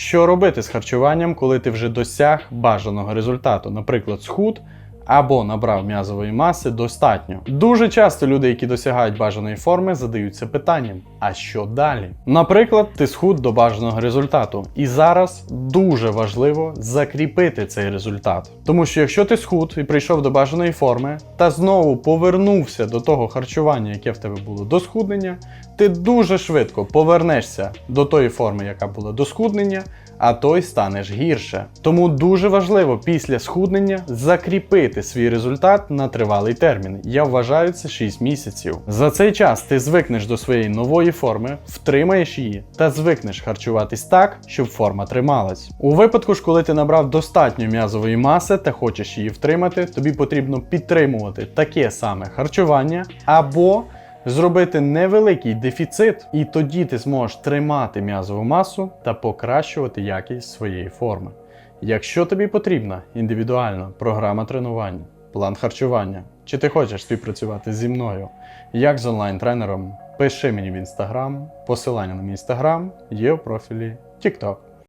Що робити з харчуванням, коли ти вже досяг бажаного результату, наприклад, схуд або набрав м'язової маси достатньо. Дуже часто люди, які досягають бажаної форми, задаються питанням: а що далі? Наприклад, ти схуд до бажаного результату, і зараз дуже важливо закріпити цей результат. Тому що якщо ти схуд і прийшов до бажаної форми, та знову повернувся до того харчування, яке в тебе було до схуднення, ти дуже швидко повернешся до тої форми, яка була до схуднення, а то й станеш гірше. Тому дуже важливо після схуднення закріпити свій результат на тривалий термін. Я вважаю це 6 місяців. За цей час ти звикнеш до своєї нової форми, втримаєш її та звикнеш харчуватись так, щоб форма трималась. У випадку ж, коли ти набрав достатньо м'язової маси та хочеш її втримати, тобі потрібно підтримувати таке саме харчування або зробити невеликий дефіцит, і тоді ти зможеш тримати м'язову масу та покращувати якість своєї форми. Якщо тобі потрібна індивідуальна програма тренувань, план харчування, чи ти хочеш співпрацювати зі мною як з онлайн-тренером, пиши мені в інстаграм, посилання на мій інстаграм є в профілі TikTok.